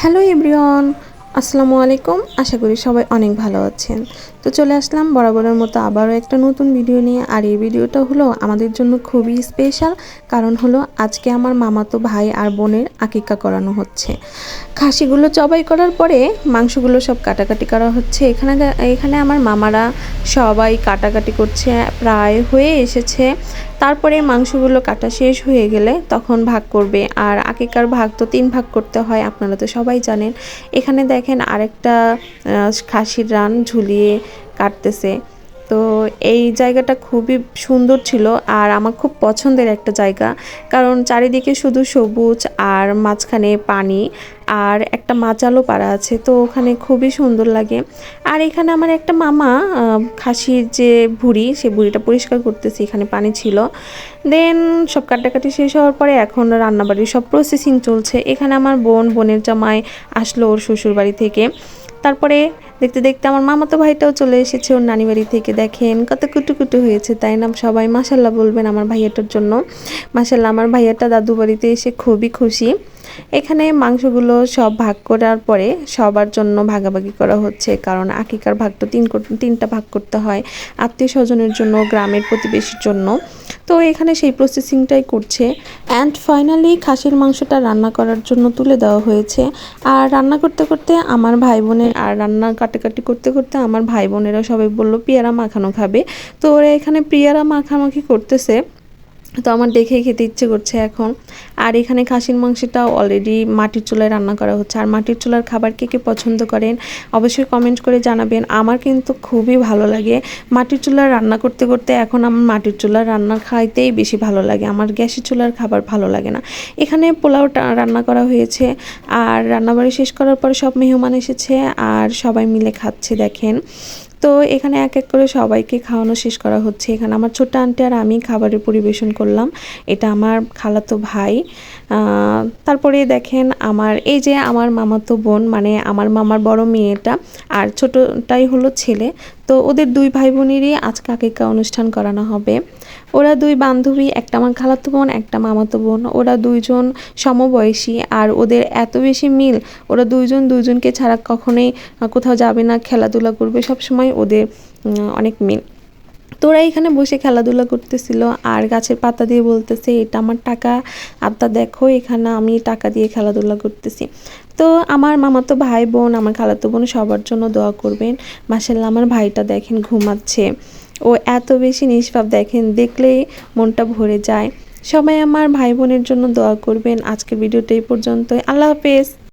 Hello everyone, আসসালামু আলাইকুম। আশা করি সবাই অনেক ভালো আছেন। তো চলে আসলাম বরাবরের মতো আবারও একটা নতুন ভিডিও নিয়ে। আর এই ভিডিওটা হলো আমাদের জন্য খুবই স্পেশাল, কারণ হলো আজকে আমার মামাতো ভাই আর বোনের আকিকা করানো হচ্ছে। খাসিগুলো জবাই করার পরে মাংসগুলো সব কাটাকাটি করা হচ্ছে। এখানে এখানে আমার মামারা সবাই কাটাকাটি করছে, প্রায় হয়ে এসেছে। তারপরে মাংসগুলো কাটা শেষ হয়ে গেলে তখন ভাগ করবে। আর আকিকার ভাগ তো তিন ভাগ করতে হয়, আপনারা তো সবাই জানেন। এখানে দেখেন আরেকটা খাসির রান ঝুলিয়ে কাটতেছে। তো এই জায়গাটা খুবই সুন্দর ছিল আর আমার খুব পছন্দের একটা জায়গা। কারণ চারিদিকে শুধু সবুজ আর মাঝখানে পানি। আর একটা মাচালো পাড়া আছে, তো ওখানে খুবই সুন্দর লাগে। আর এখানে আমার একটা মামা খাসির যে ভুড়ি, সে ভুড়িটা পরিষ্কার করতেছে, এখানে পানি ছিল। দেন সব কাটাকাটি শেষ হওয়ার পরে এখন রান্নাবাড়ির সব প্রসেসিং চলছে। এখানে আমার বোন, বোনের জামাই আসলো ওর শ্বশুর বাড়ি থেকে। তারপরে দেখতে দেখতে আমার মামাতো ভাইটাও চলে এসেছে ওর নানি বাড়ি থেকে। দেখেন কত কুটু কুটু হয়েছে, তাই না? সবাই মাসাল্লাহ বলবেন আমার ভাইয়াটার জন্য। মাসাল্লাহ আমার ভাইয়াটা দাদু বাড়িতে এসে খুবই খুশি। এখানে মাংসগুলো সব ভাগ করার পরে সবার জন্য ভাগাভাগি করা হচ্ছে, কারণ আকিকার ভাগ তো তিন তিনটা ভাগ করতে হয় আত্মীয় স্বজনের জন্য, গ্রামের প্রতিবেশীর জন্য। তো এখানে সেই প্রসেসিংটাই করছে। অ্যান্ড ফাইনালি খাসির মাংসটা রান্না করার জন্য তুলে দেওয়া হয়েছে। আর রান্না করতে করতে আমার ভাই বোনের, আর রান্না কাটাকাটি করতে করতে আমার ভাই বোনেরা সবাই বলল, পেয়ারা মাখানো খাবে। তো ওরা এখানে পেয়ারা মাখামাখি করতেছে। তো আমার দেখে খেতে ইচ্ছে করছে এখন। আর এখানে খাসির মাংসটা অলরেডি মাটির চুলায় রান্না করা হচ্ছে। আর মাটির চুলার খাবার কে কে পছন্দ করেন, অবশ্যই কমেন্ট করে জানাবেন। আমার কিন্তু খুবই ভালো লাগে। মাটির চুলার রান্না করতে করতে এখন আমার মাটির চুলার রান্না খাইতেই বেশি ভালো লাগে। আমার গ্যাসের চুলার খাবার ভালো লাগে না। এখানে পোলাওটা রান্না করা হয়েছে। আর রান্নাবাড়ি শেষ করার পরে সব মেহমান এসেছে। আর সবাই মিলে খাচ্ছে, দেখেন। তো এখানে এক এক করে সবাইকে খাওয়ানো শেষ করা হচ্ছে। এখানে আমার ছোট্ট আন্টি আর আমি খাবারের পরিবেশন করলাম। এটা আমার খালাতো ভাই। তারপরে দেখেন আমার, এই যে আমার মামাতো বোন মানে আমার মামার বড় মেয়েটা আর ছোটটাই হলো ছেলে। তো ওদের দুই ভাই বোনেরই আজকে আকিকা অনুষ্ঠান করানো হবে। ওরা দুই বান্ধবী, একটা আমার খালাতো বোন, একটা মামাতো বোন। ওরা দুইজন সমবয়সী আর ওদের এত বেশি মিল, ওরা দুইজন দুইজনকে ছাড়া কখনোই কোথাও যাবে না, খেলাধুলা করবে, সবসময় ওদের অনেক মিল। তো ওরা এখানে বসে খেলাধুলা করতেছিল আর গাছের পাতা দিয়ে বলতেছে, এটা আমার টাকা। আব্বা, দেখো এখানে আমি টাকা দিয়ে খেলাধুলা করতেছি। তো আমার মামাতো ভাই বোন, আমার খালাতো বোন সবার জন্য দোয়া করবেন। মাসাল্লাহ আমার ভাইটা দেখেন ঘুমাচ্ছে। ও এত বেশি নিষ্পাপ, দেখেন দেখলেই মনটা ভরে যায়। সবাই আমার ভাই বোনের জন্য দোয়া করবেন। আজকের ভিডিওটা এই পর্যন্তই। আল্লাহ হাফেজ।